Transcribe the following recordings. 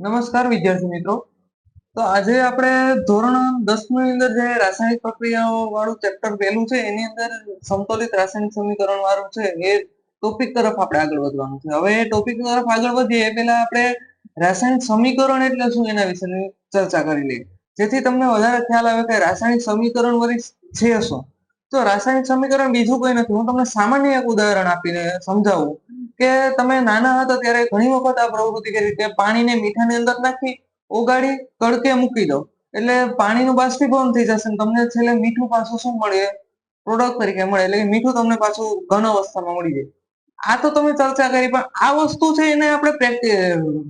નમસ્કાર વિદ્યાર્થી મિત્રો. તો આજે આપણે ધોરણ દસની અંદર જે રાસાયણિક પ્રક્રિયાઓ વાળું ચેપ્ટર પહેલું છે, એની અંદર સંતુલિત રાસાયણિક સમીકરણ વાળું છે, એ ટોપિક તરફ આપણે આગળ વધવાનું છે. હવે એ ટોપિક તરફ આગળ વધીએ, એ આપણે રાસાયણિક સમીકરણ એટલે શું એના વિશેની ચર્ચા કરી લઈએ. જેથી તમને વધારે ખ્યાલ આવે કે રાસાયણિક સમીકરણ વળી છે શું. તો રાસાયણિક સમીકરણ બીજું કોઈ નથી. હું તમને સામાન્ય એક ઉદાહરણ આપીને સમજાવું કે તમે નાના હતા ત્યારે ઘણી વખત આ પ્રવૃત્તિ કરી કે પાણીને મીઠાની અંદર નાખી, ઓગાળી, તડકે મૂકી દો. એટલે પાણીનું બાષ્પીભવન થઈ જશે તમને છેલ્લે મીઠું પાછું શું મળે? પ્રોડક્ટ તરીકે મળે. એટલે મીઠું તમને પાછું ઘન અવસ્થામાં મળી જાય. આ તો તમે ચર્ચા કરી, પણ આ વસ્તુ છે એને આપણે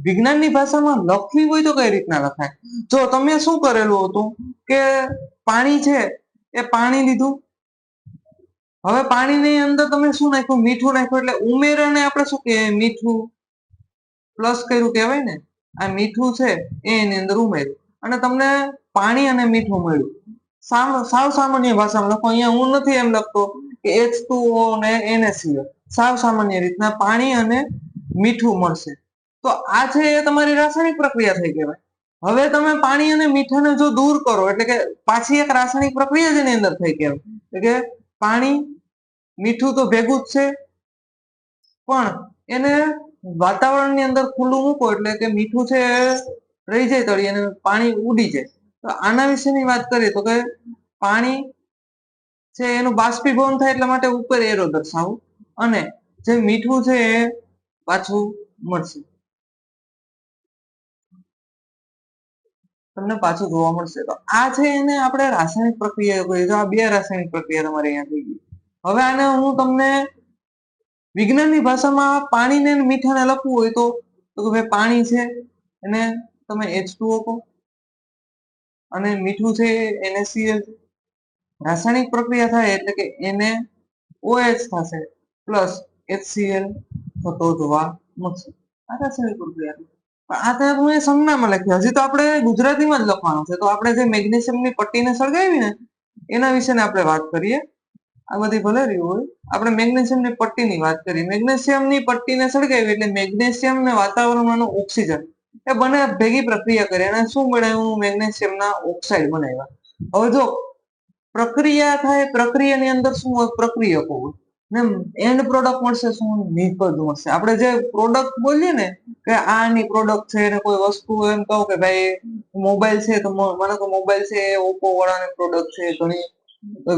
વિજ્ઞાનની ભાષામાં લખવી હોય તો કઈ રીતના લખાય? જો તમે શું કરેલું હતું? કે પાણી છે, એ પાણી લીધું હવે પાણીની અંદર તમે શું નાખ્યું? મીઠું નાખ્યું? એટલે ઉમેરાને આપણે શું કહેવાય મીઠું. પ્લસ કર્યું કહેવાય ને? આ મીઠું છે એ એની અંદર ઉમેર્યું. અને તમને પાણી અને મીઠું મળ્યું. સાવ સાવ સામાન્ય ભાષામાં લખો. અહીંયા હું નથી એમ લખતો કે એચ ટુ ઓ ને એનએસીઓ સાવ સામાન્ય રીતના પાણી અને મીઠું મળશે. તો આ છે એ તમારી રાસાયણિક પ્રક્રિયા થઈ કહેવાય. હવે તમે પાણી અને મીઠાને જો દૂર કરો, એટલે કે પાછી એક રાસાયણિક પ્રક્રિયા જ એની અંદર થઈ કહેવાય. એટલે કે પાણી મીઠું તો ભેગું જ છે. પણ એને વાતાવરણની અંદર ખુલ્લું મૂકો એટલે કે મીઠું છે રહી જાય તળી અને પાણી ઉડી જાય. તો આના વિશેની વાત કરીએ તો કે પાણી છે એનું બાષ્પીભવન થાય એટલા માટે ઉપર એરો દર્શાવું અને જે મીઠું છે એ પાછું મળશે. તમને પાછું જોવા મળશે. તો આ છે એને આપણે રાસાયણિક પ્રક્રિયા કહીએ તો આ બે રાસાયણિક પ્રક્રિયા તમારે અહીંયા થઈ ગઈ હવે આને હું તમને વિજ્ઞાનની ભાષામાં પાણીને મીઠાને લખવું હોય તો કે ભાઈ પાણી છે, એને તમે એચ ટુઓ કહો. અને મીઠું છે એને સીએલ રાસાયણિક પ્રક્રિયા થાય એટલે કે એને ઓએચ થશે, પ્લસ એચસીએલ થતો જોવા મળશે. આ રાસાયણિક પ્રક્રિયા આ તો હું સંજ્ઞામાં લખ્યું. હજી તો આપણે ગુજરાતીમાં જ લખવાનું છે. તો આપણે જે મેગ્નેશિયમની પટ્ટીને સળગાવી ને એના વિશે આપણે વાત કરીએ. આ બધી ભલે રહ્યું હોય. આપણે મેગ્નેશિયમની પટ્ટીની વાત કરીએ. મેગ્નેશિયમની પટ્ટીને સળગાવી એટલે મેગ્નેશિયમ ને વાતાવરણમાં ઓક્સિજન એ બંને ભેગી પ્રક્રિયા કરી. અને શું બનાવ્યું મેગ્નેશિયમના ઓક્સાઇડ બનાવ્યા. હવે જો પ્રક્રિયા થાય, પ્રક્રિયાની અંદર શું હોય? પ્રક્રિયકો હોય. ને એન્ડ પ્રોડક્ટ મળશે શું? નિપજ મળશે. આપણે જે પ્રોડક્ટ બોલીએ ને કે આની પ્રોડક્ટ છે ને કોઈ વસ્તુ એમ કહો કે ભાઈ મોબાઈલ છે તો મને તો મોબાઈલ છે ઓપ્પો વાળાની પ્રોડક્ટ છે, ઘણી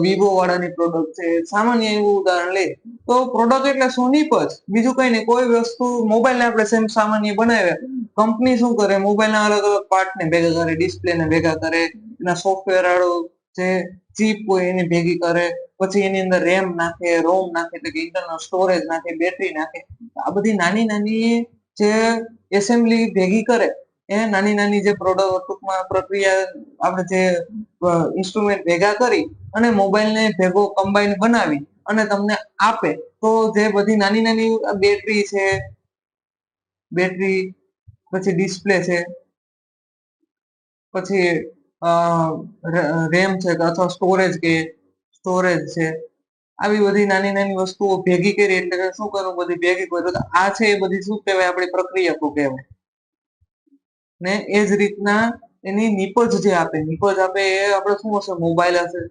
વિવો વાળાની પ્રોડક્ટ છે, સામાન્ય એવું ઉદાહરણ લે તો પ્રોડક્ટ એટલે શું જ. બીજું કઈ નહીં, કોઈ વસ્તુ મોબાઈલ ને આપણે સેમ સામાન્ય બનાવે કંપની શું કરે? મોબાઈલ ના અલગ અલગ પાર્ટ ને ભેગા કરે ડિસ્પ્લે ને ભેગા કરે, એના સોફ્ટવેર વાળો જે ચીપ હોય એને ભેગી કરે, પછી એની અંદર રેમ નાખે રોમ નાખે, એટલે કે ઇન્ટરનલ સ્ટોરેજ નાખે બેટરી નાખે. આ બધી નાની નાની જે એસેમ્બલી ભેગી કરે, એ નાની નાની જે પ્રોડક્ટ ટૂંકમાં પ્રક્રિયા આપણે જે ઇન્સ્ટ્રુમેન્ટ ભેગા કરી અને મોબાઈલને ભેગો કમ્બાઈન બનાવી અને તમને આપે, તો જે બધી નાની નાની બેટરી છે બેટરી પછી ડિસ્પ્લે છે, પછી રેમ છે, અથવા સ્ટોરેજ કે સ્ટોરેજ છે આવી બધી નાની નાની વસ્તુઓ ભેગી કરી એટલે શું કરવું બધી ભેગી કર્યું આ છે એ બધી શું કહેવાય આપણી પ્રક્રિયકો કહેવાય ને એ જ રીતના એની નિપજ જે આપે, નિપજ આપે એ આપણે શું હશે મોબાઈલ હશે.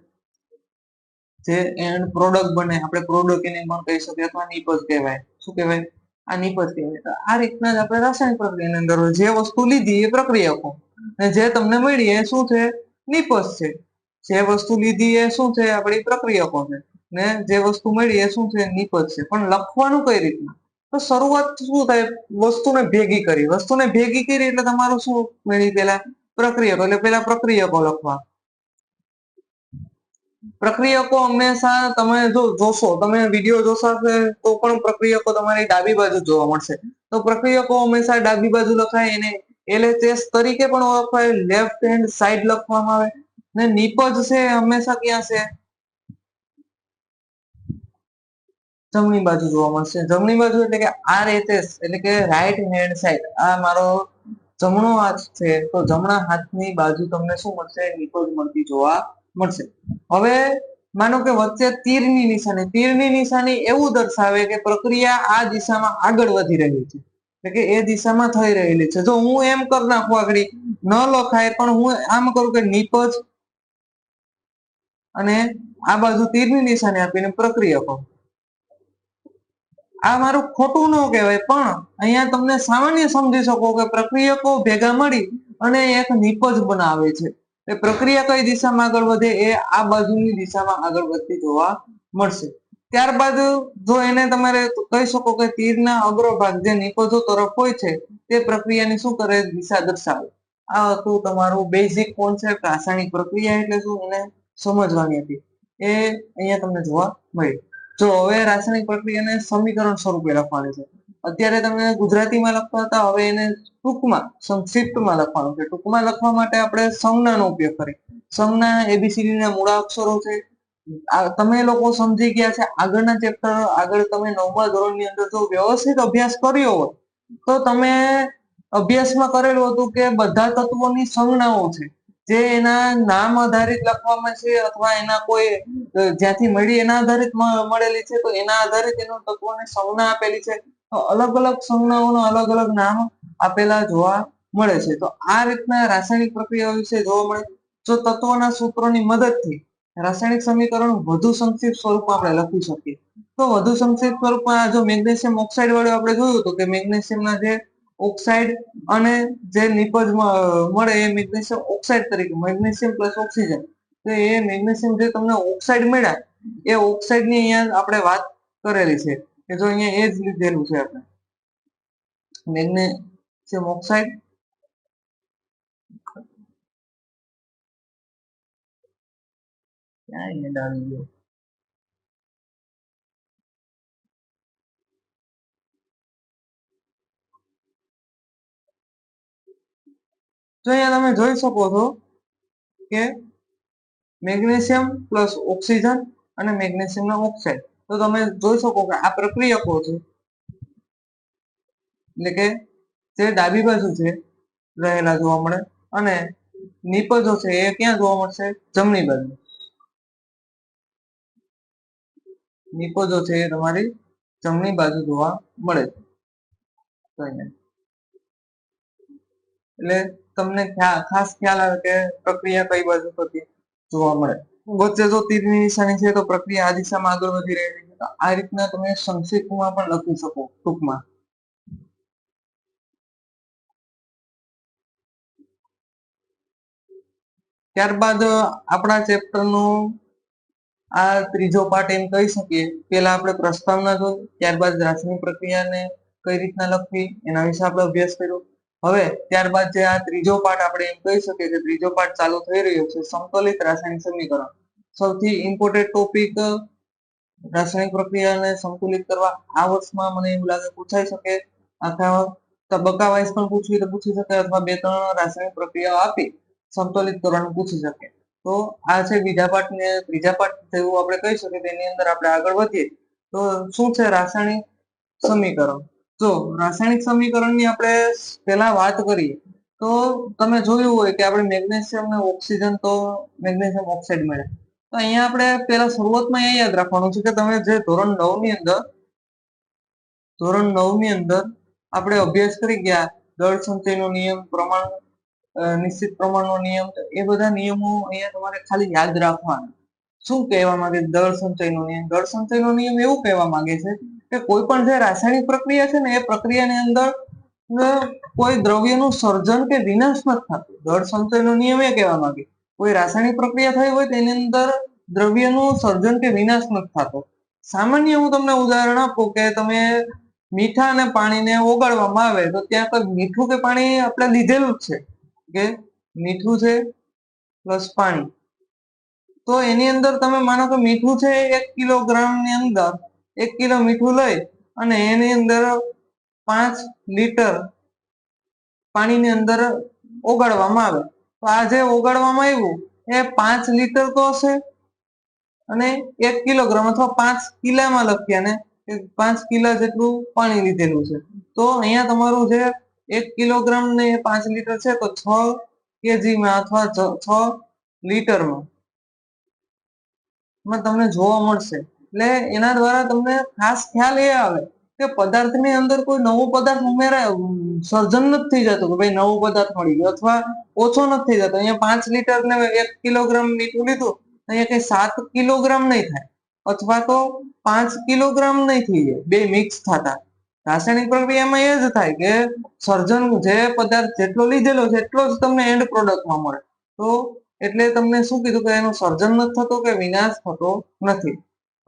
જે એન્ડ પ્રોડક્ટ બને, આપણે પ્રોડક્ટ એને પણ કહી શકીએ અથવા નિપજ કહેવાય. શું કહેવાય? આ નિપજ કહેવાય. તો આ રીતના જ આપણે રાસાયણિક પ્રક્રિયાની અંદર જે વસ્તુ લીધી એ પ્રક્રિયકો ને જે તમને મળી એ શું છે? નિપજ છે. જે વસ્તુ લીધી એ શું છે? આપણી પ્રક્રિયકો છે. ને જે વસ્તુ મળી એ શું છે? નિપજ છે. પણ લખવાનું કઈ રીતના? તો શરૂઆત શું થાય? વસ્તુને ભેગી કરી વસ્તુને ભેગી કરી એટલે તમારું શું મળી પેલા પ્રક્રિયકો. એટલે પેલા પ્રક્રિયકો લખવા પ્રક્રિયકો હંમેશા તમે જો જોશો, તમે વીડિયો જોશો તો પણ પ્રક્રિયકો તમારી ડાબી બાજુ જોવા મળશે. તો પ્રક્રિયકો હંમેશા ડાબી બાજુ લખાય એને. એલએચએસ તરીકે પણ ઓળખાય. લેફ્ટ હેન્ડ સાઈડ લખવામાં આવે. ને નિપજ છે હંમેશા ક્યાં છે? જમણી બાજુ જોવા મળશે. જમણી બાજુ એટલે કે આર એચ એટલે કે રાઈટ હેન્ડ સાઈડ આ મારો જમણો હાથ છે, તો જમણા હાથની બાજુ તમને શું મળશે? નિકોજ મળતી જોવા મળશે. હવે માનો કે વચ્ચે તીરની નિશાની તીરની નિશાની એવું દર્શાવે કે પ્રક્રિયા આ દિશામાં આગળ વધી રહી છે. એટલે કે એ દિશામાં થઈ રહેલી છે. જો હું એમ કર નાખું આગળ, ન લખાય, પણ હું આમ કરું કે નિપજ અને આ બાજુ તીરની નિશાની આપીને પ્રક્રિયા કહું આ મારું ખોટું ન કહેવાય, પણ અહીંયા તમને સામાન્ય સમજી શકો કે પ્રક્રિયકો ભેગા મળી અને એક નિપજ બનાવે છે. એ પ્રક્રિયા કઈ દિશામાં આગળ વધે એ આ બાજુની દિશામાં આગળ વધતી જોવા મળશે. ત્યારબાદ જો એને તમારે કહી શકો કે તીરના અગ્રભાગ જે નિપજો તરફ હોય છે, તે પ્રક્રિયાની શું કરે? દિશા દર્શાવે. આ હતું તમારું બેઝિક કોન્સેપ્ટ રાસાયણિક પ્રક્રિયા એટલે શું? એને સમજવાની હતી. એ અહીંયા તમને જોવા મળી. જો હવે રાસાયણિક પ્રક્રિયાને સમીકરણ સ્વરૂપે લખવાની છે. અત્યારે તમે ગુજરાતીમાં લખતા હતા, હવે એને ટૂંકમાં, સંક્ષિપ્તમાં લખવાનું છે. ટૂંકમાં લખવા માટે આપણે સંજ્ઞાનો ઉપયોગ કરીએ. સંજ્ઞા એબીસીડી ના મૂળાક્ષરો છે. તમે લોકો સમજી ગયા છે, આગળના ચેપ્ટર આગળ તમે નવમા ધોરણની અંદર જો વ્યવસ્થિત અભ્યાસ કર્યો હોય તો તમે અભ્યાસમાં કરેલું હતું કે બધા તત્વોની સંજ્ઞાઓ છે. જે એના નામ આધારિત લખવામાં છે અથવા એના કોઈ જ્યાંથી મળી એના આધારિત મળેલી છે, તો એના આધારિત એનો તત્વોને સંજ્ઞા આપેલી છે. તો અલગ અલગ સંજ્ઞાઓના અલગ અલગ નામ આપેલા જોવા મળે છે. તો આ રીતના રાસાયણિક પ્રક્રિયા વિશે જોવા મળે. જો તત્વોના સૂત્રોની મદદથી રાસાયણિક સમીકરણ વધુ સંક્ષિપ્ત સ્વરૂપમાં આપણે લખી શકીએ. તો વધુ સંક્ષિપ્ત સ્વરૂપમાં જો મેગ્નેશિયમ ઓક્સાઇડ વાળું આપણે જોયું હતું કે મેગ્નેશિયમના જે ઓક્સાઇડ અને જે નિપજ મળે એ મેગ્નેશિયમ ઓક્સાઇડ તરીકે, મેગ્નેશિયમ પ્લસ ઓક્સિજન. તો એ મેગ્નેશિયમ જે તમને ઓક્સાઇડ મળ્યા, એ ઓક્સાઇડની અહીંયા આપણે વાત કરેલી છે કે જો અહીંયા એ જ લીધેલું છે આપણે. Magnesium oxide. ક્યાં અહીંયા ડાળી ગયો? તો અહીંયા તમે જોઈ શકો છો કે મેગ્નેશિયમ પ્લસ ઓક્સિજન અને મેગ્નેશિયમનો ઓક્સાઇડ. તો તમે જોઈ શકો કે આ પ્રક્રિયકો છે? એટલે કે જે ડાબી બાજુ છે, રહેલા જોવા મળે અને નિપજો છે, એ ક્યાં જોવા મળશે? જમણી બાજુ. નિપજો છે, એ તમારી જમણી બાજુ જોવા મળે છે. એટલે તમને ખાસ ખ્યાલ આવે કે પ્રક્રિયા કઈ બાજુ થતી જોવા મળે. વચ્ચે જો તીરની નિશાની છે તો પ્રક્રિયા આ દિશામાં આગળ વધી રહી છે. આ રીતના તમે સંક્ષિપ્તમાં પણ લખી શકો, ટૂંકમાં. ત્યારબાદ આપણા ચેપ્ટરનું આ ત્રીજો પાર્ટ એમ કહી શકીએ. પેલા આપણે પ્રસ્તાવના જોઈ ત્યારબાદ રાસાયણિક પ્રક્રિયાને કઈ રીતના લખવી, એના વિશે આપણે અભ્યાસ કર્યો. હવે ત્યારબાદ જે આ ત્રીજો પાઠ આપણે એમ કહી શકીએ કે ત્રીજો પાઠ ચાલુ થઈ રહ્યો છે, સંકલિત રાસાયણિક સમીકરણ. સૌથી ઇમ્પોર્ટન્ટ ટોપિક રાસાયણિક પ્રક્રિયાને સંતુલિત કરવા આ વર્ષમાં મને એવું લાગે પૂછાઈ શકે. આખા તબક્કા વાઇઝ પણ પૂછવી તો પૂછી શકે અથવા બે ત્રણ રાસાયણિક પ્રક્રિયાઓ આપી સંતુલિત કરવાનું પૂછી શકે. તો આ છે બીજા પાઠ ને ત્રીજા પાઠ જેવું આપણે કહી શકીએ તેની અંદર આપણે આગળ વધીએ. તો શું છે રાસાયણિક સમીકરણ? જો રાસાયણિક સમીકરણની આપણે પહેલા વાત કરીએ તો તમે જોયું હોય કે આપણે મેગ્નેશિયમ ને ઓક્સિજન તો મેગ્નેશિયમ ઓક્સાઇડ મળે. તો અહીંયા આપણે પહેલા શરૂઆતમાં એ યાદ રાખવાનું છે કે તમે જે ધોરણ નવની અંદર, ધોરણ નવની અંદર આપણે અભ્યાસ કરી ગયા, દળ સંચયનો નિયમ, પ્રમાણ નિશ્ચિત પ્રમાણનો નિયમ એ બધા નિયમો અહીંયા તમારે ખાલી યાદ રાખવાના. શું કહેવા માંગે દળ સંચયનો નિયમ? દળ સંચયનો નિયમ એવું કહેવા માંગે છે કે કોઈ પણ જે રાસાયણિક પ્રક્રિયા છે ને, એ પ્રક્રિયાની અંદર કોઈ દ્રવ્યનું સર્જન કે વિનાશ નથી થતું. દળ સંચયનો નિયમ એ કહેવા માંગે. કોઈ રાસાયણિક પ્રક્રિયા થઈ હોય તેની અંદર દ્રવ્યનું સર્જન કે વિનાશ નથી થતો. સામાન્ય હું તમને ઉદાહરણ આપું કે તમે મીઠા અને પાણીને ઓગાળવામાં આવે તો ત્યાં કોઈ મીઠું કે પાણી આપણે લીધેલું જ છે. કે મીઠું છે પ્લસ પાણી. તો એની અંદર તમે માનો કે મીઠું છે એક કિલોગ્રામની અંદર એક કિલો મીઠું લઈ અને એની અંદર પાંચ લીટર પાણીની અંદર ઓગાળવામાં આવે. તો આ જે ઓગાળવામાં આવ્યું, એ પાંચ લીટર તો હશે અને એક કિલોગ્રામ અથવા પાંચ કિલામાં લખ્યા ને પાંચ કિલા જેટલું પાણી લીધેલું છે. તો અહીંયા તમારું જે એક કિલોગ્રામ ને પાંચ લીટર છે, તો છ કેજીમાં અથવા છ લીટરમાં. તમને જોવા મળશે. એટલે એના દ્વારા તમને ખાસ ખ્યાલ એ આવે કે પદાર્થની અંદર કોઈ નવો પદાર્થ ઉમેરાય ઉમ, સર્જન નથી થઈ જતું કે ભાઈ નવો પદાર્થ મળી ગયો અથવા ઓછો નથી થઈ જતો. અહીંયા પાંચ લીટર ને એક કિલોગ્રામ મીઠું લીધું અહીંયા કઈ સાત કિલોગ્રામ નહીં થાય. અથવા તો પાંચ કિલોગ્રામ નહીં થઈ જાય. બે મિક્સ થતા. રાસાયણિક પ્રક્રિયામાં એ જ થાય કે સર્જન જે પદાર્થ જેટલો લીધેલો છે એટલો જ તમને એન્ડ પ્રોડક્ટમાં મળે. તો એટલે તમને શું કીધું કે એનું સર્જન નથી થતું કે વિનાશ થતો નથી.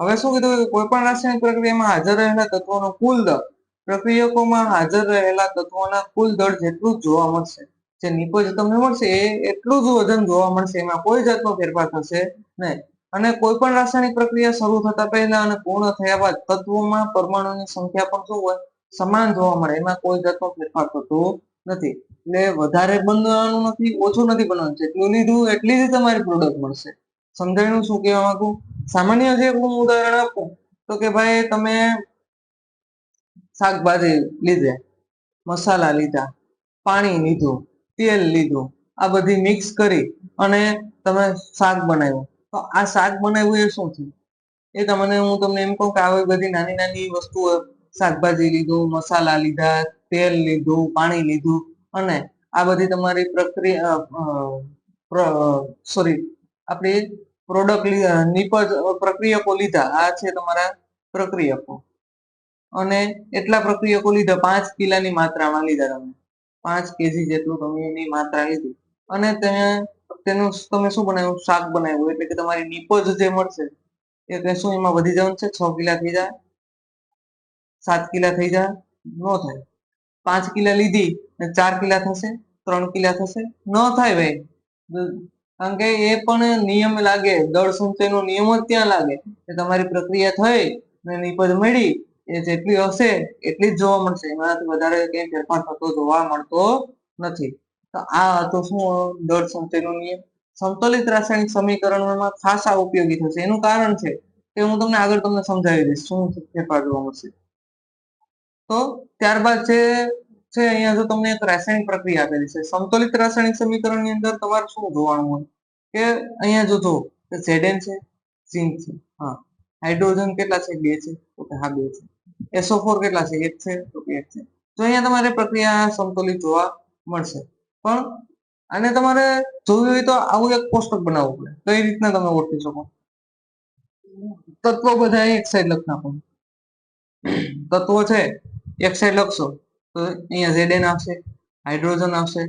હવે શું કીધું કે કોઈ પણ રાસાયણિક પ્રક્રિયામાં હાજર રહેલા તત્વોનો કુલ દર પ્રક્રિયકોમાં હાજર રહેલા તત્વોના કુલ દળ જેટલું જ જોવા મળશે. જે નિપજ તમને મળશે એ એટલું જ વજન જોવા મળશે, એમાં કોઈ જાતનો ફેરફાર થશે નહીં. અને કોઈ પણ રાસાયણિક પ્રક્રિયા શરૂ થતા પહેલા અને પૂર્ણ થયા બાદ તત્વોમાં પરમાણુની સંખ્યા પણ શું હોય? સમાન જોવા મળે. એમાં કોઈ જાતનો ફેરફાર થતો નથી. એટલે વધારે બનવાનું નથી, ઓછું નથી બનવાનું. જેટલું લીધું, એટલી જ તમારી પ્રોડક્ટ મળશે. સમજાયું શું કહેવા માંગુ? સામાન્ય જે હું ઉદાહરણ આપું તો કે ભાઈ તમે શાકભાજી લીધે, મસાલા લીધા, પાણી લીધું, તેલ લીધું, આ બધી મિક્સ કરી અને તમે શાક બનાવ્યું. તો આ શાક બનાવ્યું એ શું થયું એ તમને હું તમને એમ કહું કે આવી બધી નાની નાની વસ્તુઓ, શાકભાજી લીધું, મસાલા લીધા, તેલ લીધું, પાણી લીધું અને આ બધી તમારી પ્રક્રિયા સોરી આપણી પ્રોડક્ટ નિપજ પ્રક્રિયકો લીધા. આ છે તમારા પ્રક્રિયકો. અને એટલા પ્રક્રિયકો લીધા, પાંચ કિલાની માત્રામાં લીધા તમે. પાંચ કેજી જેટલું તમે એની માત્રા લીધી. અને તમે, તેનું તમે શું બનાવ્યું? શાક બનાવ્યું. એટલે કે તમારી નિપજ જે મળશે, એ શું એમાં વધી જવાનું છે? છ કિલા થઈ જાય, સાત કિલા થઈ જાય, ન થાય. પાંચ કિલા લીધી ચાર કિલા થશે, ત્રણ કિલા થશે, ન થાય ભાઈ. કારણ કે એ પણ નિયમ લાગે. દળ સંચયનો નિયમ જ ત્યાં લાગે. કે તમારી પ્રક્રિયા થઈ ને નિપજ મળી, એ જેટલી હશે એટલી જ જોવા મળશે. એમાંથી વધારે કઈ ફેરફાર થતો જોવા મળતો નથી. તો આ હતો શું દળ સંચયનો નિયમ? સંતુલિત રાસાયણિક સમીકરણોમાં ખાસ આ ઉપયોગી થશે. એનું કારણ છે કે હું તમને આગળ તમને સમજાવી દઈશ. શું ફેરફાર જોવા મળશે. તો ત્યારબાદ છે છે અહીંયા જો તમને એક રાસાયણિક પ્રક્રિયા આપેલી છે સંતુલિત રાસાયણિક સમીકરણની અંદર તમારે શું જોવાનું હોય? કે અહીંયા જો જો ઝેડેન છે ઝિંક છે, હા. હાઇડ્રોજન કેટલા છે? બે છે. તો કે હા, બે છે. SO4 કેટલા છે? એક છે. તો કે એક છે. તો અહીંયા તમારે પ્રક્રિયા સંતુલિત જોવા મળશે. પણ અને તમારે જોવી હોય તો આવું એક કોષ્ટક બનાવવું પડે. કઈ રીતના તમે ઓળખી શકો? તત્વો બધા એક સાઈડ લખ નાખો તત્વો છે, એક સાઈડ લખશો. તો અહીંયા Zn આવશે હાઇડ્રોજન આવશે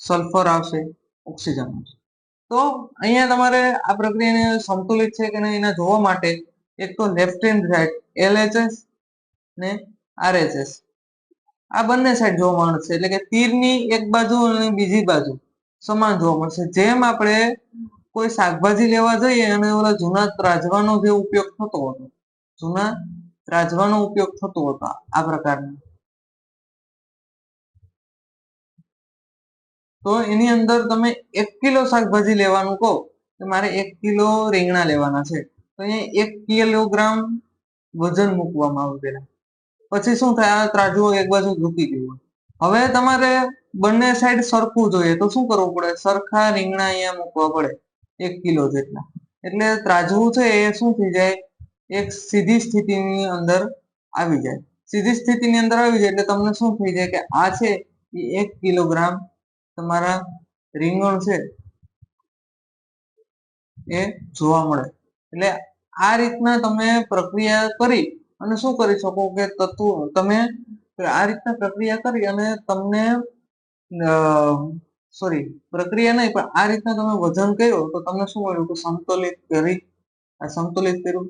સલ્ફર આવશે ઓક્સિજન આવશે. તો અહીંયા તમારે આ પ્રક્રિયાને સંતુલિત છે કે નહીં એના જોવા માટે એક તો લેફ્ટ હેન્ડ સાઈડ એલએચએસ ને આરએચએસ આ બંને સાઈડ જોવા મળશે, એટલે કે તીરની એક બાજુ અને બીજી બાજુ સમાન જોવા મળશે. જેમ આપણે કોઈ શાકભાજી લેવા જઈએ અને ઓલા જૂના ત્રાજવાનો જે ઉપયોગ થતો હતો, જૂના ત્રાજવાનો ઉપયોગ થતો હતો આ પ્રકારનો. તો એની અંદર તમે એક કિલો શાકભાજી લેવાનું કહો, તો મારે એક કિલો રીંગણા લેવાના છે. તો અહીંયા એક કિલોગ્રામ વજન મૂકવામાં આવે પેલા પછી શું થાય? આ ત્રાજવો એક બાજુ ઝૂકી ગયું હવે તમારે બંને સાઈડ સરખું જોઈએ. તો શું કરવું પડે? સરખા રીંગણા અહીંયા મૂકવા પડે. એક કિલો જેટલા. એટલે ત્રાજવું છે એ શું થઈ જાય? એક સીધી સ્થિતિની અંદર આવી જાય. સીધી સ્થિતિની અંદર આવી જાય એટલે તમને શું થઈ જાય કે આ છે એ એક કિલોગ્રામ તમારા રીંગણ છે એ જોવા મળે. એટલે આ રીતના તમે પ્રક્રિયા કરી અને શું કરી શકો કે તત્વો તમે આ રીતના પ્રક્રિયા કરી અને તમને સોરી પ્રક્રિયા નહીં, પણ આ રીતના તમે વજન કર્યો તો તમને શું મળ્યું કે સંતુલિત કરી, આ સંતુલિત કર્યું?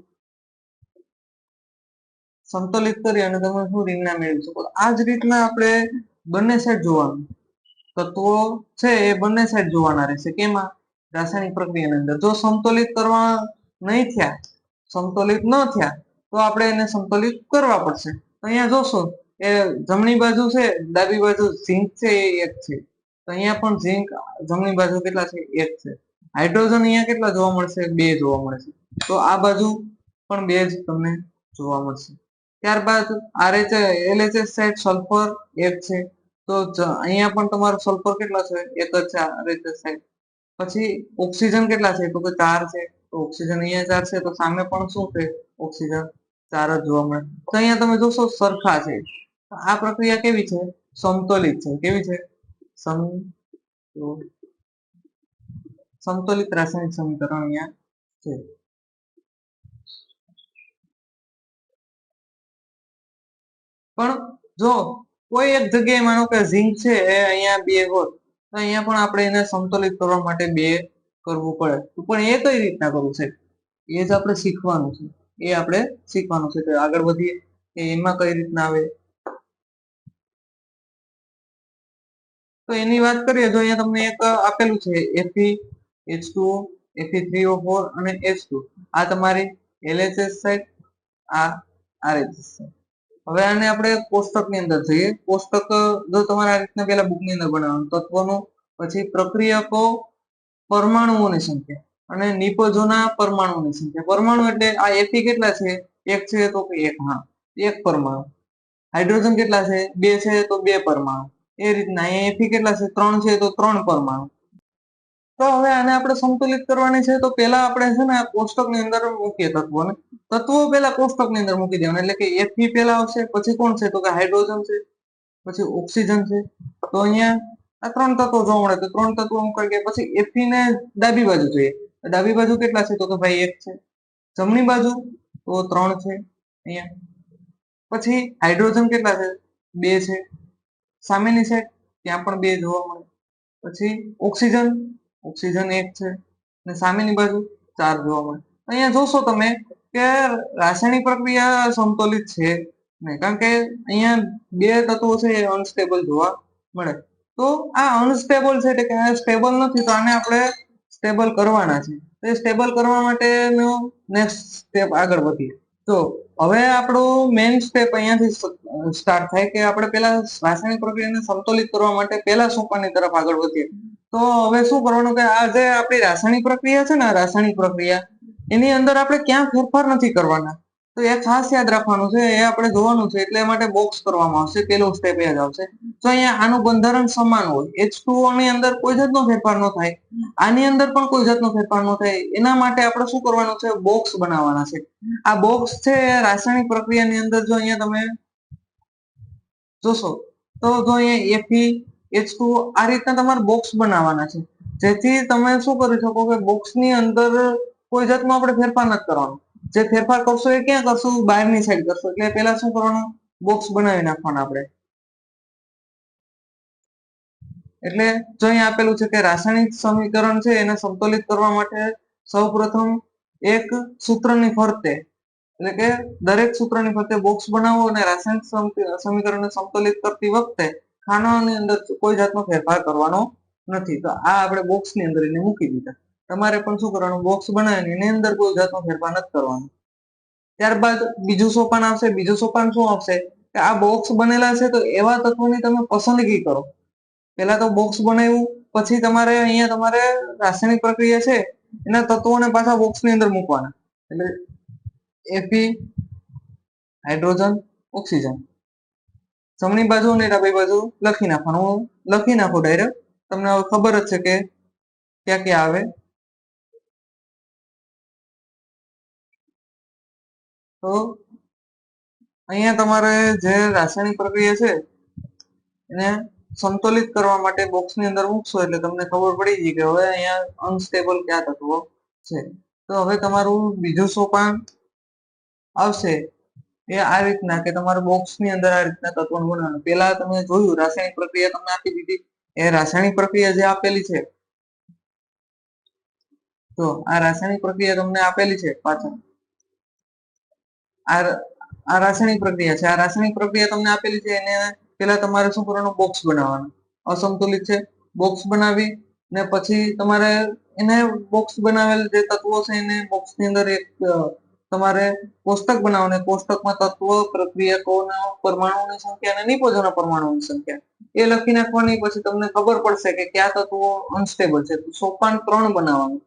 સંતુલિત કરી અને તમે શું રીંગણા મેળવી શકો? આ જ રીતના આપણે બંને સેટ જોવાનું. તત્વો છે એ બંને સાઈડ જોવાના રહેશે. કેમાં રાસાયણિક પ્રક્રિયાની અંદર. જો સંતુલિત કરવા નહીં થયા, સંતુલિત ન થયા, તો આપણે એને સંતુલિત કરવા પડશે. અહીંયા જોશો, એ જમણી બાજુ છે, ડાબી બાજુ ઝીંક છે, એ એક છે. તો અહીંયા પણ ઝીંક જમણી બાજુ કેટલા છે? એક છે. હાઇડ્રોજન અહીંયા કેટલા જોવા મળશે? બે જોવા મળશે. તો આ બાજુ પણ બે જ તમને જોવા મળશે. ત્યારબાદ આરએચ એલએચએસ સાઈડ સલ્ફર એક છે. તો અહીંયા પણ તમારો સલ્ફર કેટલા છે? એક જ છે. પછી ઓક્સિજન કેટલા છે? તો કે ચાર છે. તો ઓક્સિજન અહીંયા ચાર છે. તો સામે પણ શું છે? ઓક્સિજન ચાર જ જોવા મળે. તો અહીંયા તમે જોશો સરખા છે. આ પ્રક્રિયા કેવી છે? સમતોલિત છે. કેવી છે? સમ સમતોલિત રાસાયણિક સમીકરણ અહીંયા છે. પણ જો કોઈ એક જગ્યાએ માનો કે ઝીંક છે, એ અહીંયા બે હોત તો અહીંયા પણ આપણે એને સંતુલિત કરવા માટે બે કરવું પડે. પણ એ કઈ રીતના કરવું છે? એ જ આપણે શીખવાનું છે. એ આપણે શીખવાનું છે. તો આગળ વધીએ. એમાં કઈ રીતના આવે? તો એની વાત કરીએ તો અહીંયા તમને એક આપેલું છે Fe H two Fe three O four અને એચ ટુ આ તમારી એલએચએસ સાઈડ આ આરએચએસ સાઈડ હવે આને આપણે કોષ્ટકની અંદર જોઈએ. કોષ્ટક, જો તમારે આ રીતના પેલા બુકની અંદર બનાવવાનું, તત્વોનું, પછી પ્રક્રિયકો, પરમાણુઓની સંખ્યા અને નિપજોના પરમાણુઓની સંખ્યા. પરમાણુ એટલે આ એફી કેટલા છે? એક છે તો કે એક, હા. એક પરમાણુ. હાઇડ્રોજન કેટલા છે? બે છે તો બે પરમાણુ. એ રીતના અહીંયા એફી કેટલા છે? ત્રણ છે તો ત્રણ પરમાણુ. તો હવે આને આપણે સંતુલિત કરવાની છે તો પેલા આપણે છે ને આ કોષ્ટકની અંદર મૂકીએ તત્વોને. તત્વો પેલા કોષ્ટકની અંદર મૂકી દેવાના, એટલે કે એફી પેલા આવશે, પછી કોણ છે? તો કે હાઇડ્રોજન છે, પછી ઓક્સિજન છે. તો અહીંયા આ ત્રણ તત્વો જોવા મળે, તો ત્રણ તત્વો મૂકી ગયા, પછી એફી ને ડાબી બાજુ જોઈએ. ડાબી બાજુ કેટલા છે? તો કે ભાઈ એક છે. જમણી બાજુ તો ત્રણ છે અહીંયા. પછી હાઇડ્રોજન કેટલા છે? બે છે. સામેની સાઈડ ત્યાં પણ બે જોવા મળે. પછી ઓક્સિજન ઓક્સિજન એક છે અને સામેની બાજુ ચાર જોવા મળે. અહીંયા જોશો તમે કે રાસાયણિક પ્રક્રિયા સમતોલિત છે નહીં, કારણ કે અહીંયા બે તત્વો છે એ અનસ્ટેબલ જોવા મળે. તો આ અનસ્ટેબલ છે એટલે કે સ્ટેબલ નથી, તો આને આપણે સ્ટેબલ કરવાના છે. તો એ સ્ટેબલ કરવા માટેનો નેક્સ્ટ સ્ટેપ આગળ વધીએ. તો હવે આપણું મેઇન સ્ટેપ અહીંયાથી સ્ટાર્ટ થાય કે આપણે પેલા રાસાયણિક પ્રક્રિયાને સંતુલિત કરવા માટે પેલા સોપાની તરફ આગળ વધીએ. તો હવે શું કરવાનું કે આ જે આપણી રાસાયણિક પ્રક્રિયા છે ને રાસાયણિક પ્રક્રિયા, એની અંદર આપણે ક્યાં ફેરફાર નથી કરવાના. તો એ ખાસ યાદ રાખવાનું છે, એ આપણે જોવાનું છે, એટલે માટે બોક્સ કરવામાં આવશે, પેલું સ્ટેપ જ આવશે. તો અહીંયા આનું બંધારણ સમાન હોય એચની અંદર કોઈ જાતનો ફેરફાર ન થાય, આની અંદર પણ કોઈ જાતનો ફેરફાર ન થાય, એના માટે આપણે શું કરવાનું છે બોક્સ બનાવવાના છે. આ બોક્સ છે, રાસાયણિક પ્રક્રિયાની અંદર જો અહીંયા તમે જોશો, તો જો અહીંયા એફી એચ આ રીતના તમારે બોક્સ બનાવવાના છે. જેથી તમે શું કરી શકો કે બોક્સની અંદર કોઈ જાતનો આપણે ફેરફાર નથી કરવાનો. જે ફેરફાર કરશો એ ક્યાં કરશું? બહારની સાઈડ કરશો. એટલે પહેલા શું કરવાનું? બોક્સ બનાવી નાખવાના આપણે. એટલે જો અહીંયા આપેલું છે કે રાસાયણિક સમીકરણ છે એને સંતુલિત કરવા માટે સૌપ્રથમ એક સૂત્રની ફરતે, એટલે કે દરેક સૂત્રની ફરતે બોક્સ બનાવો અને રાસાયણિક સમીકરણને સંતુલિત કરતી વખતે ખાનાની અંદર કોઈ જાતનો ફેરફાર કરવાનો નથી. તો આ આપણે બોક્સની અંદર એને મૂકી દીધા. તમારે પણ શું કરવાનું? બોક્સ બનાવીને એની અંદર કોઈ જાતનો ફેરફાર નથી કરવાનો. ત્યારબાદ બીજું સોપાન આવશે. બીજું સોપાન શું આવશે? કે આ બોક્સ બનેલા છે તો એવા તત્વોની તમે પસંદગી કરો. પહેલા તો બોક્સ બનાવ્યું, પછી તમારે અહીંયા તમારે રાસાયણિક પ્રક્રિયા છે, એના તત્વોને પાછા બોક્સની અંદર મૂકવાના. એટલે એપી હાઇડ્રોજન ઓક્સિજન જમણી બાજુ અને ડાબી બાજુ લખી નાખવાનું. હું લખી નાખું ડાયરેક્ટ તમને હવે ખબર જ છે કે ક્યાં ક્યાં આવે. તો અહીંયા તમારે જે રાસાયણિક પ્રક્રિયા છે, એને સંતુલિત કરવા માટે બોક્સની અંદર મૂકશો એટલે તમને ખબર પડી ગઈ કે હવે અહીંયા અનસ્ટેબલ કયા તત્વો છે. તો હવે તમારું બીજું સોપાન આવશે. એ આ રીતના કે તમારે બોક્સની અંદર આ રીતના તત્વો બનાવવાનું. પેલા તમે જોયું, રાસાયણિક પ્રક્રિયા તમને આપી દીધી. એ રાસાયણિક પ્રક્રિયા જે આપેલી છે, તો આ રાસાયણિક પ્રક્રિયા તમને આપેલી છે પાછળ. આ આ રાસાયણિક પ્રક્રિયા છે. આ રાસાયણિક પ્રક્રિયા તમને આપેલી છે, એને પેલા તમારે શું કરવાનું બોક્સ બનાવવાનું. અસંતુલિત છે. બોક્સ બનાવી ને પછી તમારે એને બોક્સ બનાવેલ જે તત્વો છે, એને બોક્સની અંદર એક તમારે કોષ્ટક બનાવવાને કોષ્ટકમાં તત્વ પ્રક્રિયકોના પરમાણુની સંખ્યા અને નિપજોના પરમાણુની સંખ્યા. એ લખી નાખવાની, પછી તમને ખબર પડશે કે કયા તત્વો અનસ્ટેબલ છે. સોપાન ત્રણ બનાવવાનું.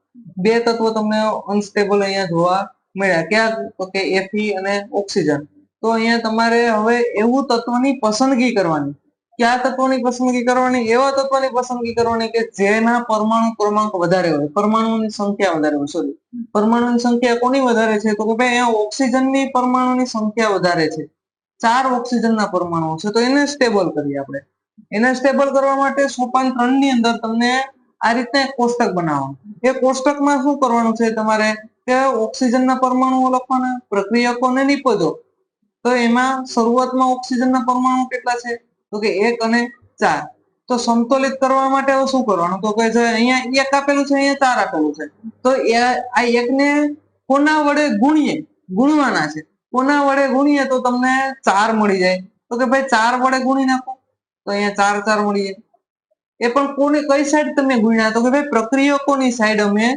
બે તત્વો તમને અનસ્ટેબલ અહીંયા જોવા મળ્યા. ક્યાં? તો કે એફી અને ઓક્સિજન તો અહીંયા તમારે હવે એવું તત્વની પસંદગી કરવાની. કયા તત્વોની પસંદગી કરવાની, એવા તત્વોની પસંદગી કરવાની કે જેના પરમાણુ ક્રમાંક વધારે હોય. પરમાણુની સંખ્યા વધારે હોય સોરી પરમાણુની સંખ્યા કોની વધારે છે? તો કે ભાઈ અહીંયા ઓક્સિજનની પરમાણુની સંખ્યા વધારે છે. ચાર ઓક્સિજનના પરમાણુ છે. તો એને સ્ટેબલ કરીએ આપણે. એને સ્ટેબલ કરવા માટે સોપાન ત્રણની અંદર તમને આ રીતના એક કોષ્ટક બનાવવાનું. એ કોષ્ટકમાં શું કરવાનું છે તમારે? કે ઓક્સિજનના પરમાણુઓ લખવાના પ્રક્રિયકો ને નિપજો? તો એમાં શરૂઆતમાં ઓક્સિજનના પરમાણુ કેટલા છે? તો કે એક અને ચાર તો સમતોલિત કરવા માટે હવે શું કરવાનું? તો કે છે અહીંયા એક આપેલું છે, અહીંયા ચાર આપેલું છે. તો આ એકને કોના વડે ગુણીએ? ગુણવાના છે. કોના વડે ગુણીએ તો તમને ચાર મળી જાય. તો કે ભાઈ ચાર વડે ગુણી નાખો. તો અહીંયા ચાર ચાર મળી જાય એ પણ કોને કઈ સાઈડ તમે ગુણ્યા? તો કે ભાઈ પ્રક્રિયકોની સાઈડ અમે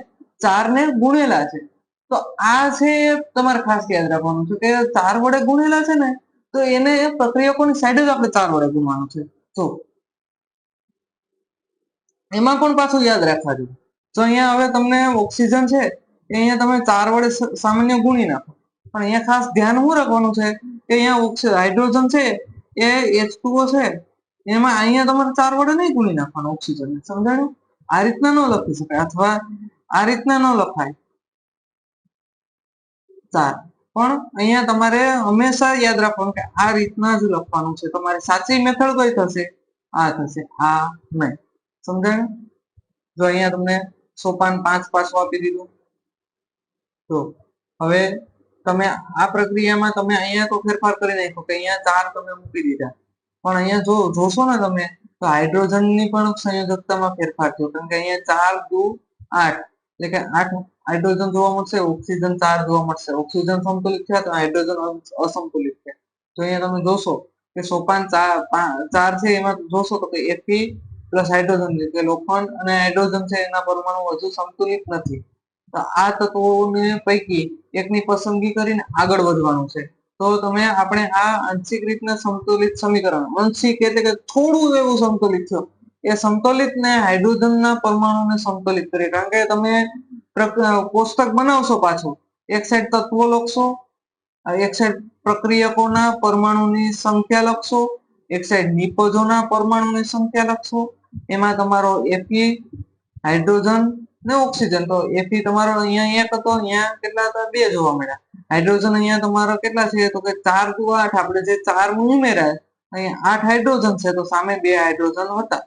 ચાર ને ગુણેલા છે. તો આ છે તમારે ખાસ યાદ રાખવાનું છે કે ચાર વડે ગુણેલા છે ને તો એને પ્રક્રિયકોની સાઈડ જ આપણે ચાર વડે ગુમાવવાનું છે. તો એમાં પણ પાછું યાદ રાખવા જોઈએ તો અહીંયા હવે તમને ઓક્સિજન છે એ અહીંયા તમે ચાર વડે સામાન્ય ગુણી નાખો. પણ અહીંયા ખાસ ધ્યાન શું રાખવાનું છે કે અહીંયા ઓક્સિજન હાઇડ્રોજન છે, એ એચ છે, એમાં અહીંયા તમારે ચાર વડે નહીં ગુણી નાખવાનું ઓક્સિજન સમજાણું? આ રીતના ન લખી શકાય, અથવા આ રીતના ન લખાય. ચાર. પણ અહીંયા તમારે હંમેશા યાદ રાખવાનું કે આ રીતના જ લખવાનું છે. તમારે સાચી મેથડ કઈ થશે? આ થશે. આ નહીં. સમજાય? જો અહીંયા તમને સોપાન પાંચ પાછું આપી દીધું. તો હવે તમે આ પ્રક્રિયામાં તમે અહીંયા તો ફેરફાર કરી નાખો કે અહીંયા ચાર તમે મૂકી દીધા. પણ અહીંયા જો જોશો ને તમે, તો હાઇડ્રોજનની પણ સંયોજકતામાં ફેરફાર થયો. કારણ કે અહીંયા ચાર દુ આઠ. એટલે કે આઠ હાઇડ્રોજન જોવા મળશે, ઓક્સિજન ચાર જોવા મળશે. ઓક્સિજન સંતુલિત થયા તો હાઇડ્રોજન અસંતુલિત થયા તો અહીંયા તમે જોશો કે સોપાન ચાર છે, એમાં જોશો તો કે એફી પ્લસ હાઇડ્રોજન છે. લોખંડ અને હાઇડ્રોજન છે, એના પરમાણુ હજુ સંતુલિત નથી. તો આ તત્વોને પૈકી એકની પસંદગી કરીને આગળ વધવાનું છે. તો તમે, આપણે આ આંશિક રીતના સંતુલિત સમીકરણ આંશિક એટલે કે થોડું એવું સંતુલિત થયું. એ સંતુલિત ને હાઇડ્રોજનના પરમાણુને સંતુલિત કરી કારણ કે તમે કોષ્ટક બનાવશો પાછું. એક સાઈડ તત્વો લખશો એક સાઈડ પ્રક્રિયકોના પરમાણુની સંખ્યા લખશો, એક સાઈડ નિપજોના પરમાણુની સંખ્યા લખશો. એમાં તમારો એફી હાઇડ્રોજન ને ઓક્સિજન. તો એફી તમારો અહીંયા એક હતો, અહીંયા કેટલા હતા? બે જોવા મળ્યા. હાઇડ્રોજન અહીંયા તમારો કેટલા છે? તો કે ચાર ટુ આઠ. આપણે જે ચાર ઉમેરા અહીંયા આઠ હાઇડ્રોજન છે. તો સામે બે હાઇડ્રોજન હતા.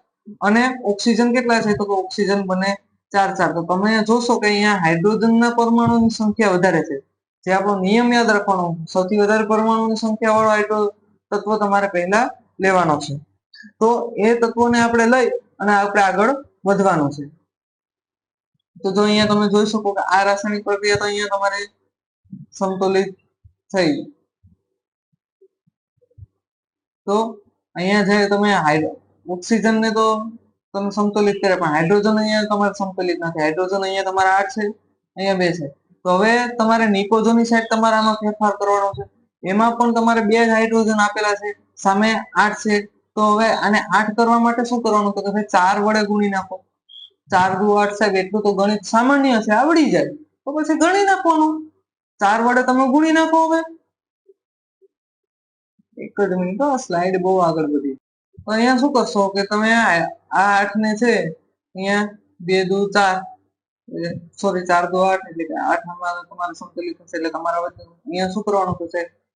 અને ઓક્સિજન કેટલા છે? તો કે ઓક્સિજન બને ચાર ચાર. તો તમે જોશો કે અહીંયા હાઇડ્રોજનના પરમાણુની સંખ્યા વધારે છે. જે આપણો નિયમ યાદ રાખવાનો. સૌથી વધારે પરમાણુની સંખ્યા વાળો હાઇડ્રો તત્વ તમારે પહેલા લેવાનો છે. તો એ તત્વોને આપણે લઈ અને આપણે આગળ વધવાનું છે. તો જો અહીંયા તમે જોઈ શકો કે આ રાસાયણિક પ્રક્રિયા તો અહીંયા તમારે સંતુલિત થઈ. તો અહીંયા જે તમે ઓક્સિજન ને તો તમે સંતુલિત કરે પણ હાઇડ્રોજન અહીંયા તમારે સંતુલિત નથી. હાઇડ્રોજન અહીંયા તમારા આઠ છે, અહીંયા બે છે. તો હવે તમારે નિકોજોની સાઈડ તમારે આમાં ફેરફાર કરવાનો છે. એમાં પણ તમારે બે હાઇડ્રોજન આપેલા છે, સામે આઠ છે. તો હવે આને આઠ કરવા માટે શું કરવાનું? તો કે ચાર વડે ગુણી નાખો. ચાર દુ આઠ સાહેબ એટલું તો ગણિત સામાન્ય છે, આવડી જાય. તો પછી ગણી નાખવાનું. ચાર વડે તમે ગુણી નાખો હવે. એક જ મિનિટ સ્લાઇડ બહુ આગળ વધી. તો અહીંયા શું કરશો કે તમે આ આઠ ને છે, અહીંયા બે દુ ચાર સોરી ચાર દુ આઠ, એટલે કે આઠ આમાં તમારે સંતુલિત થશે એટલે તમારે અહીંયા શું કરવાનું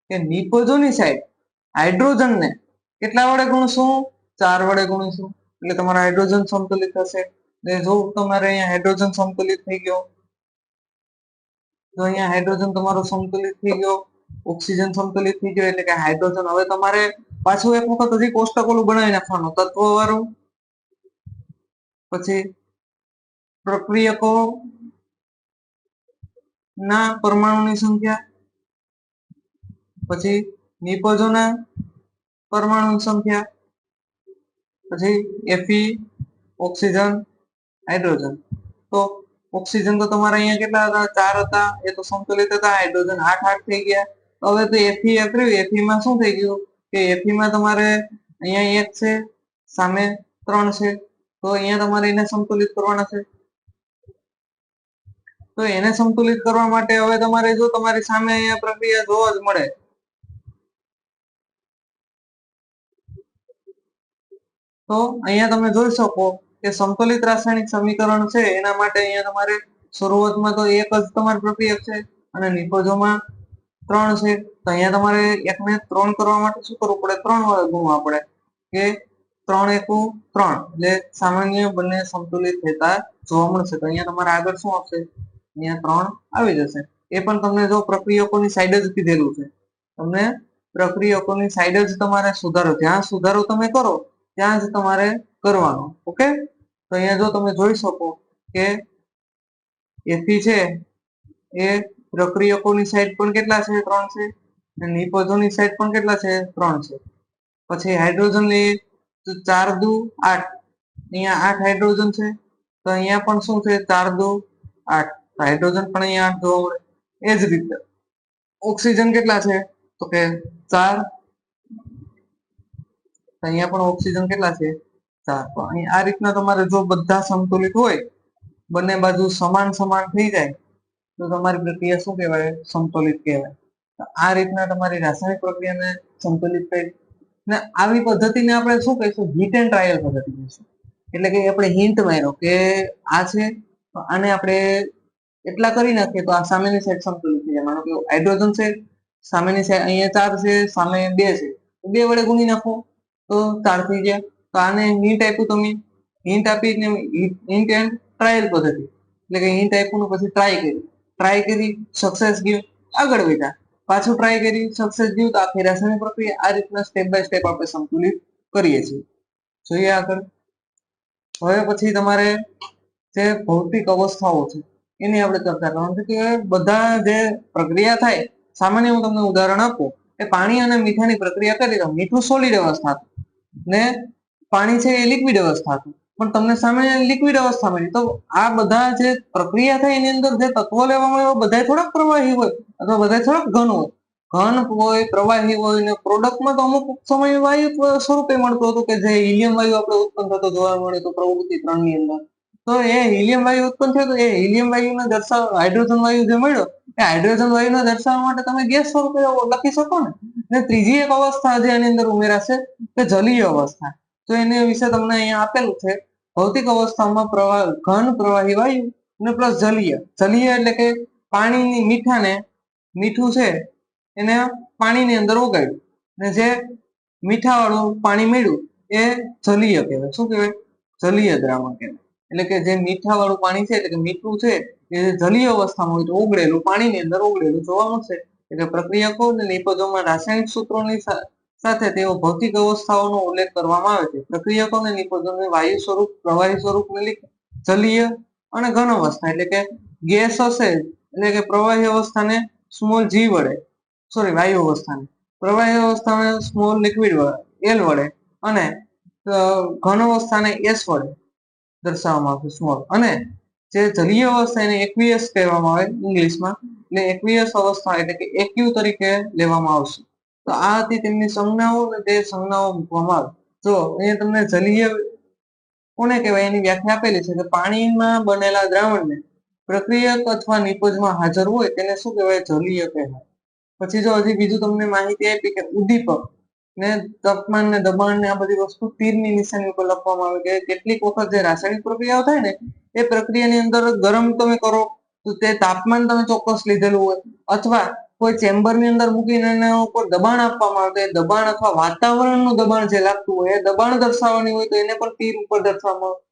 કે નિપજોની સાઈડ હાઇડ્રોજન ને કેટલા વડે ગુણશું? ચાર વડે ગુણીશું. એટલે તમારા હાઇડ્રોજન સંતુલિત થશે એટલે જો તમારે અહીંયા હાઇડ્રોજન સંતુલિત થઈ ગયો તો અહીંયા હાઇડ્રોજન તમારો સંતુલિત થઈ ગયો, ઓક્સિજન સંતુલિત થઈ ગયો, એટલે કે હાઇડ્રોજન હવે તમારે પાછું એક વખત હજી કોષ્ટક ઓલું બનાવી નાખવાનું તત્વ વાળું પછી પ્રક્રિયકો ના પરમાણુની સંખ્યા, પછી નિપજોના પરમાણુની સંખ્યા, પછી એફી ઓક્સિજન, હાઇડ્રોજન. તો ઓક્સિજન તો તમારે અહીંયા કેટલા હતા? ચાર હતા. એ તો સંતુલિત હતા. હાઇડ્રોજન આઠ આઠ થઈ ગયા. હવે તો એફી કર્યું એફી માં શું થઈ ગયું? કે એફી માં તમારે અહીંયા એક છે, સામે ત્રણ છે. તો અહીંયા તમારે એને સંતુલિત કરવાના છે. તો એને સંતુલિત કરવા માટે હવે તમારે જો તમારી સામે અહીંયા પ્રક્રિયા જોવા જ મળે. તો અહીંયા તમે જોઈ શકો કે સંતુલિત રાસાયણિક સમીકરણ છે, એના માટે અહીંયા તમારે શરૂઆતમાં તો એક જ તમારી પ્રક્રિયક છે અને નિપજોમાં ત્રણ છે. તો અહીંયા તમારે એકને ત્રણ કરવા માટે શું કરવું પડે? ત્રણ વાર ગુણવા પડે. કે ત્રણ એકુ ત્રણ. એટલે સામાન્ય બંને સંતુલિત થતા જોવા મળશે. તો અહીંયા તમારે આગળ શું આવશે? અહીંયા ત્રણ આવી જશે. એ પણ તમને જો પ્રક્રિયકોની સાઈડ જ કીધેલું છે. તમને પ્રક્રિયકોની સાઈડ જ તમારે સુધારો, જ્યાં સુધારો તમે કરો, ત્યાં જ તમારે કરવાનો. ઓકે? તો અહીંયા જો તમે જોઈ શકો કે એથી છે એ પ્રક્રિયકોની સાઈડ પણ કેટલા છે? ત્રણ છે. અને નિપજોની સાઈડ પણ કેટલા છે? ત્રણ છે. પછી હાઇડ્રોજન લઈએ તો ચાર દુ આઠ. અહીંયા આઠ હાઇડ્રોજન છે. તો અહીંયા પણ શું છે? ચાર દુ આઠ હાઇડ્રોજન પણ અહીંયા આઠ જોવા મળે. એ જ રીતે. ઓક્સિજન કેટલા છે? તો કે ચાર. અહીંયા પણ ઓક્સિજન કેટલા છે? ચાર. તો અહીં આ રીતના તમારે જો બધા સંતુલિત હોય, બંને બાજુ સમાન સમાન થઈ જાય, તો તમારી પ્રક્રિયા શું કહેવાય? સંતુલિત કહેવાય. આ રીતના તમારી રાસાયણિક પ્રક્રિયાને સંતુલિત થઈ ને આવી પદ્ધતિને આપણે શું કહીશું? હિટ એન્ડ ટ્રાયલ પદ્ધતિ કહીશું. એટલે કે આપણે હિન્ટ માર્યો કે આ છે આને આપણે એટલા કરી નાખીએ તો આ સામેની સાઈડ સંતુલિત થઈ જાય. માનો કે હાઇડ્રોજન છે, સામેની સાઈડ અહીંયા ચાર છે, સામે બે છે. બે વડે ગુણી નાખો, તો ચાર થઈ ગયા તો આને હિન્ટ આપ્યું તમે. હિન્ટ આપીને હિન્ટ એન્ડ ટ્રાયલ પદ્ધતિ. એટલે કે હિન્ટ આપ્યું પછી ટ્રાય કરી. ટ્રાય કરી સક્સેસ ગયો. આગળ વધ્યા. પાછું ટ્રાય કરી સક્સેસ ગયું તો આખી રાસાયણિક પ્રક્રિયા આ રીતના સ્ટેપ બાય સ્ટેપ આપણે સંતુલિત કરીએ છીએ. જોઈએ આગળ. હવે પછી તમારે જે ભૌતિક અવસ્થાઓ છે, એની આપણે ચર્ચા કરવાની છે કે બધા જે પ્રક્રિયા થાય, સામાન્ય હું તમને ઉદાહરણ આપું એ પાણી અને મીઠાની પ્રક્રિયા કરી મીઠું સોલિડ અવસ્થા હતું ને પાણી છે એ લિક્વિડ અવસ્થા હતું. પણ તમને સામે લિક્વિડ અવસ્થા મળી તો આ બધા જે પ્રક્રિયા થાય એની અંદર જે તત્વો લેવામાં આવે બધા થોડાક પ્રવાહી હોય અથવા બધા થોડાક ઘન હોય. ઘન હોય, પ્રવાહી હોય ને પ્રોડક્ટમાં તો અમુક સમય વાયુ સ્વરૂપે મળતું હતું કે જે હિલિયમ વાયુ આપણે ઉત્પન્ન થતો જોવા મળે તો પ્રવૃત્તિ ત્રણની અંદર. તો એ હિલિયમ વાયુ ઉત્પન્ન થયો તો એ હિલિયમ વાયુને દર્શાવ હાઇડ્રોજન વાયુ જે મળ્યો, એ હાઇડ્રોજન વાયુને દર્શાવવા માટે તમે ગેસ સ્વરૂપે લખી શકો ને. ત્રીજી એક અવસ્થા જે એની અંદર ઉમેરાશે કે જલીય અવસ્થા. તો એને વિશે તમને અહીંયા આપેલું છે. ભૌતિક અવસ્થામાં પ્રવાહ ઘન પ્રવાહી વાયુ અને પ્લસ જલીય. જલીય એટલે કે પાણીની મીઠાને, મીઠું છે એને પાણીની અંદર ઓગાળ્યું. ને જે મીઠાવાળું પાણી મળ્યું એ જલીય કહેવાય. શું કહેવાય? જલીય દ્રાવણ કહેવાય. એટલે કે જે મીઠાવાળું પાણી છે, એટલે કે મીઠું છે, એ જલીય અવસ્થામાં હોય તો ઓગળેલું, પાણીની અંદર ઓગળેલું જોવા મળશે. એટલે પ્રક્રિયકો અને નિપજોમાં રાસાયણિક સૂત્રોની સાથે તેઓ ભૌતિક અવસ્થાઓનો ઉલ્લેખ કરવામાં આવે છે. પ્રક્રિયકો અને નિપજોને વાયુ સ્વરૂપ, પ્રવાહી સ્વરૂપ જલીય અને ઘન અવસ્થા એટલે કે ગેસ હશે એટલે કે પ્રવાહી અવસ્થાને સ્મોલ જી વડે. સોરી વાયુ અવસ્થાને. પ્રવાહી અવસ્થાને સ્મોલ લિક્વિડ વડે એલ વડે અને ઘન અવસ્થાને એસ વડે દર્શાવવામાં આવશે સ્મોલ. અને જે જલીય અવસ્થા એને એકવીએસ કહેવામાં આવે ઇંગ્લિશમાં, એટલે એકવીએસ અવસ્થા એટલે કે એક્યુ તરીકે લેવામાં આવશે. તો આ હતી તેમની સંજ્ઞાઓ તે સંજ્ઞાઓ મૂકવામાં આવે. જો અહીંયા તમને જલીય કોને કહેવાય? એની વ્યાખ્યા આપેલી છે કે પાણીમાં બનેલા દ્રાવણને પ્રક્રિયક અથવા નિપજમાં હાજર હોય તેને શું કહેવાય? જલીય કહેવાય. પછી જો હજી બીજું તમને માહિતી આપી કે ઉદ્દીપક ને તાપમાન ને દબાણ ને આ બધી વસ્તુ તીરની નિશાની ઉપર લખવામાં આવે કે કેટલીક વખત જે રાસાયણિક પ્રક્રિયાઓ થાય ને, એ પ્રક્રિયાની અંદર ગરમ તમે કરો તો તે તાપમાન તમે ચોક્કસ લીધેલું હોય. અથવા કોઈ ચેમ્બરની અંદર મૂકીને એના ઉપર દબાણ આપવામાં આવે દબાણ અથવા વાતાવરણનું દબાણ જે લાગતું હોય, એ દબાણ દર્શાવવાની હોય તો એને પણ તીર ઉપર દર્શાવવામાં આવે.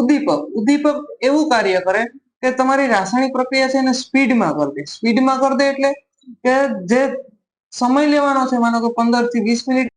ઉદ્દીપક ઉદ્દીપક એવું કાર્ય કરે કે તમારી રાસાયણિક પ્રક્રિયા છે એને સ્પીડમાં કરી દે. સ્પીડમાં કરી દે એટલે કે જે સમય લેવાનો છે, માનો કે પંદરથી વીસ મિનિટ